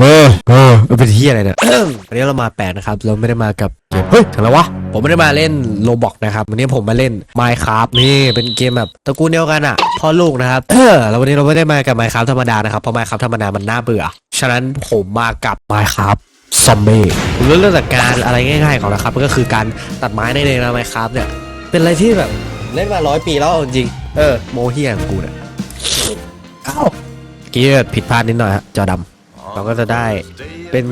เออเออเป็นที่อะไรเนี่ย วันนี้เรามาแปลกนะครับ เราไม่ได้มากับเกมเฮ้ยถึงแล้ววะ ผมไม่ได้มาเล่นโลบอกนะครับ วันนี้ผมมาเล่น Minecraft นี่เป็นเกมแบบตระกูลเดียวกันอะพ่อลูกนะครับเออแล้ววันนี้เราไม่ได้มากับ Minecraft ธรรมดานะครับ เพราะ Minecraft ธรรมดามันน่าเบื่อ ฉะนั้นผมมากับ Minecraft ซอมบี้ผมเริ่มจากการอะไรง่ายๆก่อนนะครับก็คือการตัดไม้ในเองนะ Minecraft เนี่ย เป็นอะไรที่แบบเล่นมาร้อยปีแล้วเอาจริง เออโมเฮียของกูเนี่ยเอ้าเกียร์ผิดพลาดนิดหน่อยฮะจอดำ เราก็จะได้เป็น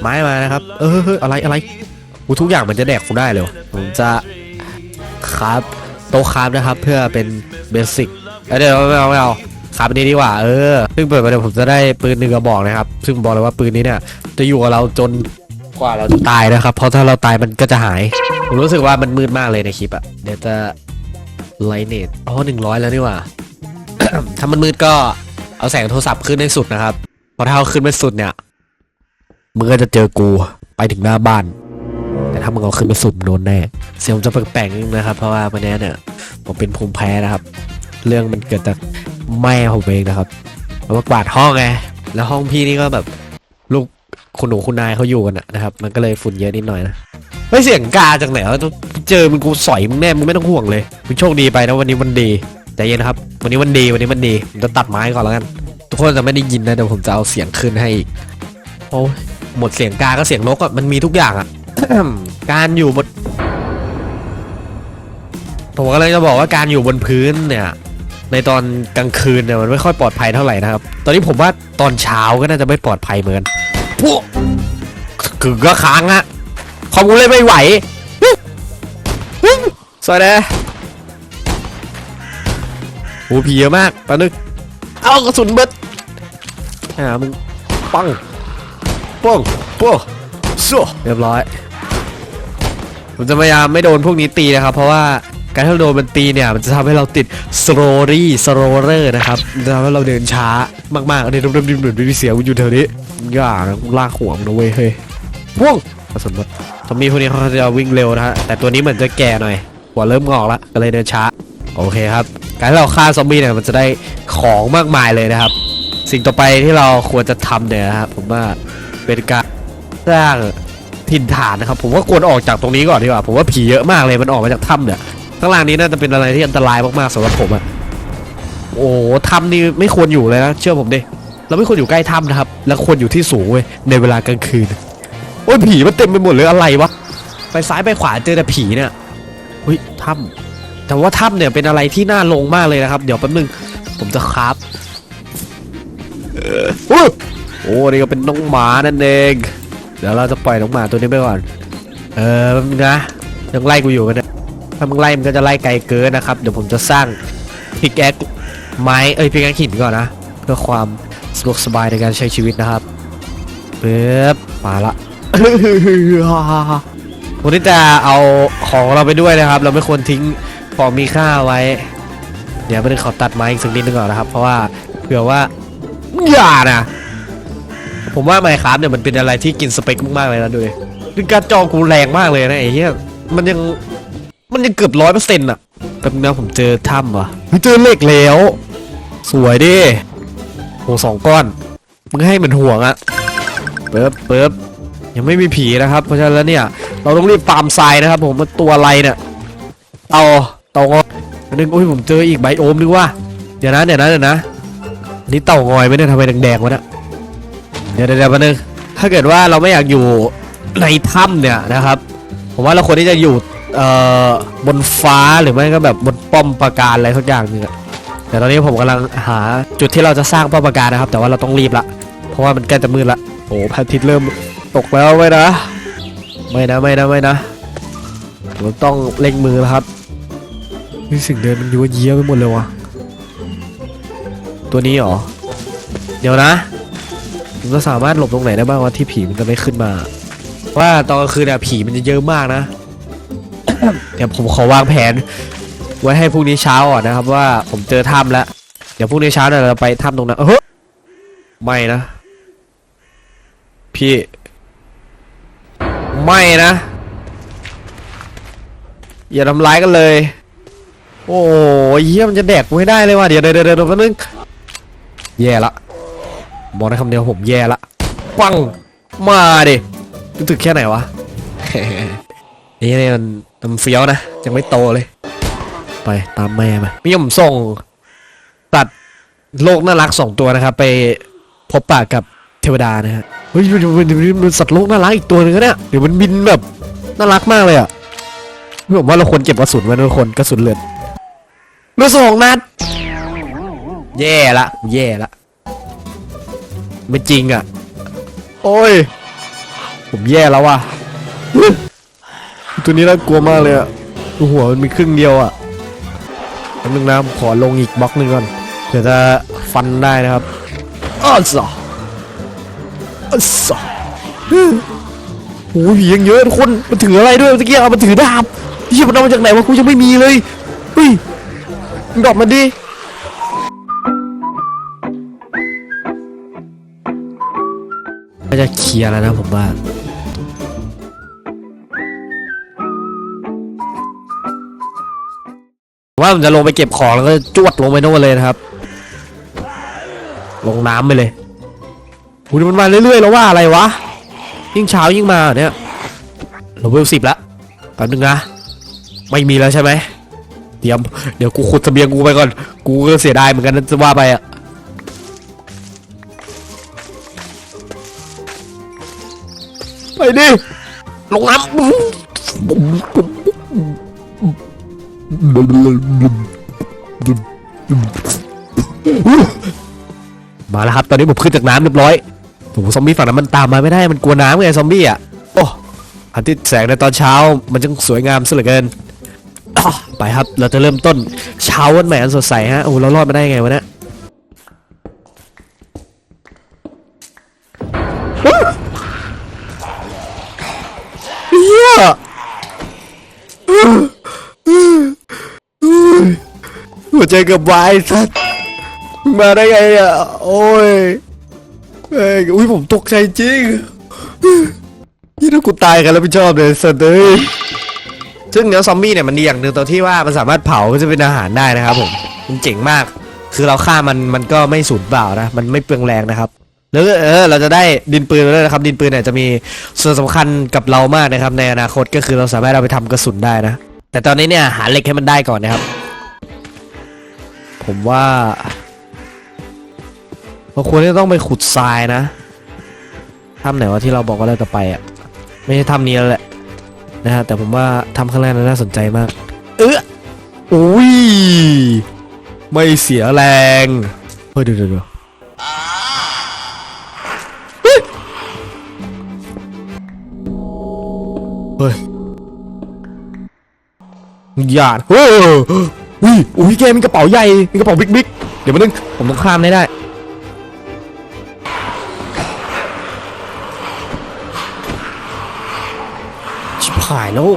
ไม้มานะครับ เอออะไรอะไรกูทุกอย่างมันจะแดกกูได้เลยผมจะครับโตคราฟนะครับ เพื่อเป็นเบสิกเดี๋ยวไม่เอาไม่เอาคราฟอันนี้ดีกว่า เออ ซึ่งเปิดมาเดี๋ยวผมจะได้ปืนหนึ่งกระบอกนะครับ ซึ่งบอกเลยว่าปืนนี้เนี่ยจะอยู่กับเราจนกว่าเราจะตายนะครับ เพราะถ้าเราตายมันก็จะหาย ผมรู้สึกว่ามันมืดมากเลยในคลิปอะเดี๋ยวจะไลเนตอ๋อหนึ่งร้อยแล้วนี่ว่าถ้ามันมืดก็เอาแสงโทรศัพท์ขึ้นให้สุดนะครับ พอถ้าเอาขึ้นไปสุดเนี่ยมึงก็จะเจอกูไปถึงหน้าบ้าน แต่ถ้ามึงเอาขึ้นไปสุดโดนแน่เสียงผมจะแปลกๆนิดนึงนะครับ เพราะว่าวันนี้เนี่ย ผมเป็นภูมิแพ้นะครับ เรื่องมันเกิดจากแม่ผมเองนะครับแล้วมากวาดห้องไงแล้วห้องพี่นี่ก็แบบลูกคุณหนูคุณนายเขาอยู่กันนะครับ มันก็เลยฝุ่นเยอะนิดหน่อยนะเฮ้ยเสียงกาจากไหนวะเจอมึงกูสอยมึงแน่มึงไม่ต้องห่วงเลยมึงโชคดีไปนะวันนี้วันดี ใจเย็นนะครับ วันนี้วันดีวันนี้วันดีผมจะตัดไม้ก่อนแล้วกัน ทุกคนจะไม่ได้ยินนะเดี๋ยวผมจะเอาเสียงขึ้นให้อีกโอ้หมดเสียงกาก็เสียงนกอะมันมีทุกอย่างอะการอยู่บนผมก็เลยจะบอกว่าการอยู่บนพื้นเนี่ย ในตอนกลางคืนเนี่ยมันไม่ค่อยปลอดภัยเท่าไหร่นะครับ ตอนนี้ผมว่าตอนเช้าก็น่าจะไม่ปลอดภัยเหมือนกันพวกคือก็ค้างอะคอมกูเลยไม่ไหวสวัสดี โอ้ผีเยอะมากแป๊บนึงเอากระสุนเบิดหามึงปังป้องป้องสู้เรียบร้อย ผมจะพยายามไม่โดนพวกนี้ตีนะครับ เพราะว่าการที่เราโดนมันตีเนี่ยมันจะทำให้เราติดสโ o รี่สโ o เลอร์นะครับจะทำให้เราเดินช้ามากๆอันนี้ดมๆเหมือนมีเสียงอยู่แถวนี้อย่าลากหัวมึงนะเว้ยเฮ้ยพ่วงกระสุนหมดซอมบี้พวกนี้เขาจะวิ่งเร็วนะฮะแต่ตัวนี้เหมือนจะแก่หน่อยหัวเริ่มงอกแล้วก็เลยเดินช้า โอเคครับ การที่เราฆ่าซอมบี้เนี่ยมันจะได้ของมากมายเลยนะครับ สิ่งต่อไปที่เราควรจะทำเนี่ยนะครับผมว่าเป็นการสร้างถิ่นฐานนะครับ ผมว่าควรออกจากตรงนี้ก่อนดีกว่าผมว่าผีเยอะมากเลยมันออกมาจากถ้ำเนี่ยข้างล่างนี้น่าจะเป็นอะไรที่อันตรายมากๆสำหรับผมอะโอ้ถ้ำนี่ไม่ควรอยู่เลยนะเชื่อผมดิเราไม่ควรอยู่ใกล้ถ้ำนะครับ แล้วควรอยู่ที่สูงเว้ยในเวลากลางคืนโอ้ยผีมันเต็มไปหมดเลยอะไรวะไปซ้ายไปขวาเจอแต่ผีเนี่ยเฮ้ยถ้ำ แต่ว่าถ้ำเนี่ยเป็นอะไรที่น่าลงมากเลยนะครับ เดี๋ยวแป๊บนึงผมจะคราฟเอ่อโอ้โอ้นี่ก็เป็นน้องหมานั่นเองเดี๋ยวเราจะปล่อยน้องหมาตัวนี้ไปก่อน เออแป๊บนะยังไล่กูอยู่กันนี่ยถ้ามึงไล่มันก็จะไล่ไกลเกินนะครับ เดี๋ยวผมจะสร้างพิกแอคไม้เอ้ยพิกแอคหินก่อนนะ เพื่อความสะดวกสบายในการใช้ชีวิตนะครับเป๊บมาละวันนี้จะเอาของเราไปด้วยนะครับ เราไม่ควรทิ้ง ของมีค่าไว้ เดี๋ยวไม่ได้ขอตัดไม้อีกสักนิดนึงก่อนนะครับ เพราะว่าเผื่อว่าอย่านะผมว่าไมค์ครับเนี่ยมันเป็นอะไรที่กินสเปคมากๆเลยนะดูดิดูการจอกูแรงมากเลยนะไอ้เหี้ยมันยังมันยังเกือบร้อยเปอร์เซ็นต์อะแป๊บนึงนะผมเจอถ้ำว่ะเฮ้ยเจอเหล็กแล้ว สวยดิโหสองก้อนมึงให้เหมือนห่วงอะเปิ๊บเปิ๊บยังไม่มีผีนะครับ เพราะฉะนั้นเนี่ย เราต้องรีบฟาร์มทรายนะครับ ผมมันตัวอะไรเนี่ยเต่า เต่างอยอันนึงโอ้ยผมเจออีกไบโอมนึกว่าเดี๋ยวนะเดี๋ยวนะเดี๋ยวนะนี่เต่างอยไหมเนี่ยทำไมแดงๆวะเนี่ยเดี๋ยวเดี๋ยวเดี๋ยวแป๊บนึงถ้าเกิดว่าเราไม่อยากอยู่ในถ้ำเนี่ยนะครับ ผมว่าเราควรที่จะอยู่เอ่อบนฟ้าหรือไม่ก็แบบบนป้อมปราการอะไรสักอย่างหนึงอะแต่ตอนนี้ผมกำลังหาจุดที่เราจะสร้างป้อมปราการนะครับ แต่ว่าเราต้องรีบละเพราะว่ามันใกล้จะมืดละโอ้พระอาทิตย์เริ่มตกแล้วไม่นะไม่นะไม่นะไม่นะเราต้องเล็งมือแล้วครับ นี่สิ่งเดินมันยั่วเยี้ยไปหมดเลยวะตัวนี้เหรอ เดี๋ยวนะผมจะสามารถหลบตรงไหนได้บ้างวะที่ผีมันจะไม่ขึ้นมา ว่าตอนกลางคืนเนี่ยผีมันจะเยอะมากนะ เดี๋ยวผมขอวางแผน ไว้ให้พรุ่งนี้เช้าก่อนนะครับ ว่าผมเจอถ้ำแล้ว เดี๋ยวพรุ่งนี้เช้าเนี่ยเราไปถ้ำตรงนั้นเฮ้ยไม่นะ พี่ ไม่นะ อย่าทำร้ายกันเลย โอ้ยเยี่ยมันจะแดกกูให้ได้เลยว่ะเดี๋ยวเดี๋ยวเดี๋ยวแป๊บนึงแย่ละบอกได้คำเดียวผมแย่ละปังมาดิรู้สึกแค่ไหนวะ นี่เนี่ยมันมันเฟี้ยวนะยังไม่โตเลย ไปตามแม่มาพี่ผมส่ง ตัดโลกน่ารักสองตัวนะครับ ไปพบปะกับเทวดานะฮะเฮ้ยมันมันมันมันสัตว์โลกน่ารักอีกตัวหนึงนะเนี่ยเดี๋ยวมันบินแบบน่ารักมากเลยอะผมว่าเราควรเก็บกระสุนไว้ทุกคนกระสุนเลือด เมื่อสองนัด แย่ละ แย่ละ ไม่จริงอะ โอ้ย ผมแย่แล้วว่ะอุ๊ยตัวนี้น่ากลัวมากเลยอะดูหัวมันมีครึ่งเดียวอะแป๊บนึงนะผมขอลงอีกบล็อกหนึ่งก่อนเดี๋ยวจะฟันได้นะครับอ้าวสออ้าวสอโอ้ยผียังเยอะทุกคนมันถืออะไรด้วยเมื่อกี้เอามันถือดาบพี่มันเอามาจากไหนวะกูยังไม่มีเลยเฮ้ยมึง ดรอปมันดิก็จะเคลียร์แล้วนะผมว่าว่าผมจะลงไปเก็บของแล้วก็จวดลงไปโน่นเลยนะครับ ลงน้ำไปเลยหูมันมาเรื่อยๆแล้วว่าอะไรวะ ยิ่งเช้ายิ่งมาเนี่ยเราเวลสิบและแป๊บนึงนะ ไม่มีแล้วใช่ไหม เตรียมเดี๋ยวกูขุดเสบียงกูไปก่อน กูก็เสียดายเหมือนกันนะจะว่าไปอะไปดิลงน้ำมาแล้วครับ ตอนนี้ผมขึ้นจากน้ำเรียบร้อยโอ้ซอมบี้ฝั่งนั้นมันตามมาไม่ได้มันกลัวน้ำไงซอมบี้อะโอ้อาทิตย์แสงในตอนเช้ามันจึงสวยงามซะเหลือเกิน ไปครับ เราจะเริ่มต้นเช้าวันใหม่อันสดใสฮะ โอ้เรารอดมาได้ไงวะเนี่ยเฮียหัวใจกับวายสัสมาได้ไงอะ โอ้ยเอ้ยอุ้ยผมตกใจจริงนี่ถ้ากูตายกันแล้วไม่ชอบเลยสัตว์เอ้ย ซึ่งเนื้อซอมบี้เนี่ยมันดีอย่างหนึ่งตรงที่ว่ามันสามารถเผาก็จะเป็นอาหารได้นะครับผมมันเจ๋งมาก คือเราฆ่ามันมันก็ไม่สูญเปล่านะ มันไม่เปลืองแรงนะครับ แล้วเออเราจะได้ดินปืนมาด้วยนะครับ ดินปืนเนี่ยจะมีส่วนสำคัญกับเรามากนะครับ ในอนาคตก็คือเราสามารถเอาไปทำกระสุนได้นะ แต่ตอนนี้เนี่ยหาเหล็กให้มันได้ก่อนนะครับ ผมว่าเราควรจะต้องไปขุดทรายนะถ้ำไหนวะที่เราบอกว่าเราจะไปอะ ไม่ใช่ถ้ำนี้แล้วแหละ นะฮะแต่ผมว่าถ้ำข้างล่างนั้นน่าสนใจมาก เอออุ้ยไม่เสียแรงเฮ้ยเดี๋ยวเดี๋ยวเดี๋ยวเฮ้ยหยาดเฮ้ยอุ้ยอุ้ยแกมีกระเป๋าใหญ่มีกระเป๋าบิ๊กบิ๊กเดี๋ยวมานึงผมต้องข้ามได้ได้ ชิบหายแล้ว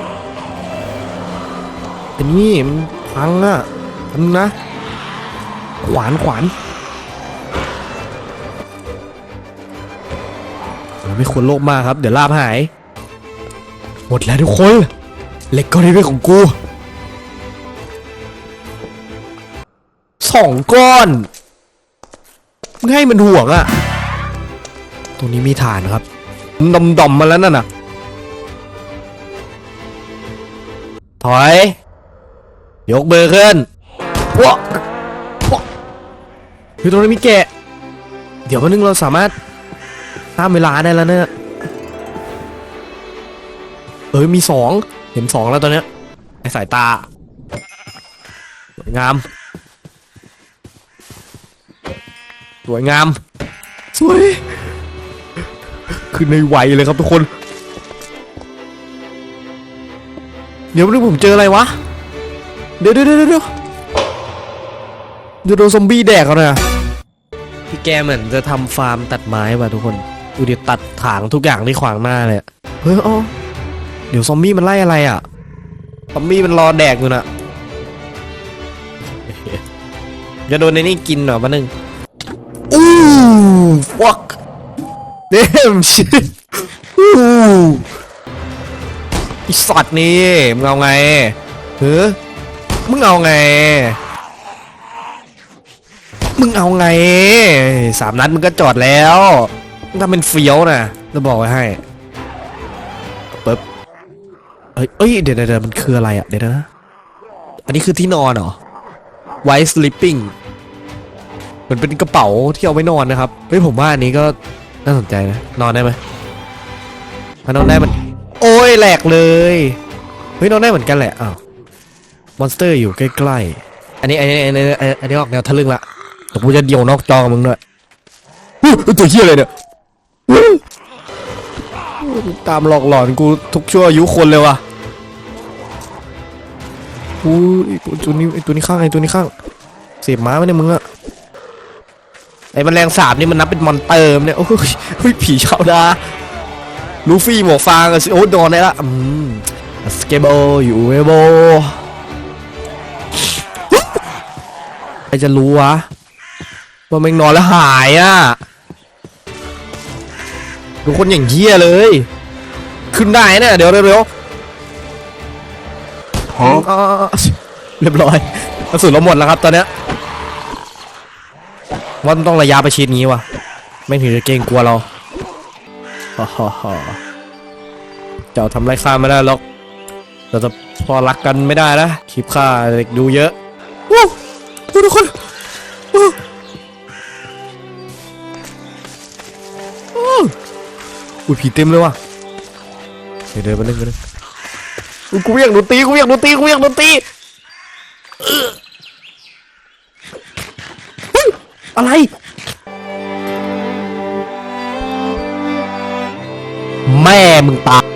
เป็นนี่มันพังอะทำนะ ขวานขวานเราไม่ควรโลภมากครับ เดี๋ยวลาบหาย หมดแล้วทุกคนเหล็กก้อนนี้เป็นของกูสองก้อนงให้มันห่วงอะตรงนี้มีฐานครับดมดอมๆมาแล้วนั่นน่ะ ถอย ยกมือขึ้นว้าเฮ้ยตรงนี้มีแกะ เดี๋ยววันนึงเราสามารถตามเวลาได้แล้วเนี่ย เอ้ยมีสอง เห็นสองแล้วตอนเนี้ยไอสายตา สวยงาม สวยงาม สวย คือในไวเลยครับทุกคน เดี๋ยวนึงผมเจออะไรวะ เดี๋ยวเดี๋ยวเดี๋ยวเดี๋ยวจะโดนซอมบี้แดกเขาเนี่ยพี่แกเหมือนจะทำฟาร์มตัดไม้ว่ะทุกคนดูดิตัดถางทุกอย่างที่ขวางหน้าเลยอะเฮ้ยอ๋อเดี๋ยวซอมบี้มันไล่อะไรอะซอมบี้มันรอแดกอยู่น่ะจะโดนในนี่กินเหรอมาหนึ่งอู้ fuck damn shit อู้ไอ สัตว์นี่มึงเอาไงเฮ้มึงเอาไง มึงเอาไงสามนัดมึงก็จอดแล้วทำเป็นเฟี้ยวนะจะบอกไว้ให้ปึ๊บเอ้ยเอ้ยเดี๋ยวเดี๋ยวมันคืออะไรอะเดี๋ยวนะอันนี้คือที่นอนเหรอ white sleeping เหมือนเป็นกระเป๋าที่เอาไว้นอนนะครับ เฮ้ยผมว่าอันนี้ก็น่าสนใจนะ นอนได้ไหมถ้านอนได้มัน โอ้ยแหลกเลย เฮ้ยน้อนได้เหมือนกันแหละอ้าวมอนสเตอร์อยู่ใกล้ๆ อันนี้อันนี้อันนี้อันนี้อออกแนวทะลึ่งละแต่กูจะเดี่ยวนอกจอกับมึงด้วยอุ๊ยตัวเหี้ยอะไรเนี่ยอุ๊ยตามหลอกหลอนกูทุกชั่วอายุคนเลยว่ะอู้ยไอตัวนี้ไอตัวนี้ข้างไอ้ตัวนี้ข้าง เสียบม้าไหมเนี่ยมึงอะไอ้แมลงสาบนี่มันนับเป็นมอนเตอร์เนี่ยโอ้ยเฮ้ยผีชาวดา ลูฟี่หมวกฟางอะสิโอ้โดนได้ละอืมสเกเบลอยู่เวโบใครจะรู้วะว่าแม่งนอนแล้วหายอะดูคนอย่างเหี้ยเลย ขึ้นได้เนี่ยเดี๋ยวเร็วๆอ๋อเรียบร้อยกระสุนเราหมดแล้วครับตอนเนี้ยว่ามันต้องระยะประชิดงี้วะไม่งถึงจะเกรงกลัวเรา ฮ่าฮ่าฮ่าเจ้าทำไรข้าไม่ได้หรอกเราจะพอรักกันไม่ได้นะคลิปข้าเด็กดูเยอะว้าวทุกคนว้าวว้าวอุ้ยผีเต็มเลยว่ะเดี๋ยวเดี๋ยวไปเล่นไปเล่นอุ๊ยกูอยากดนตรีกูอยากดนตรีกูอยากดนตรีอะไร แม่มึงตาย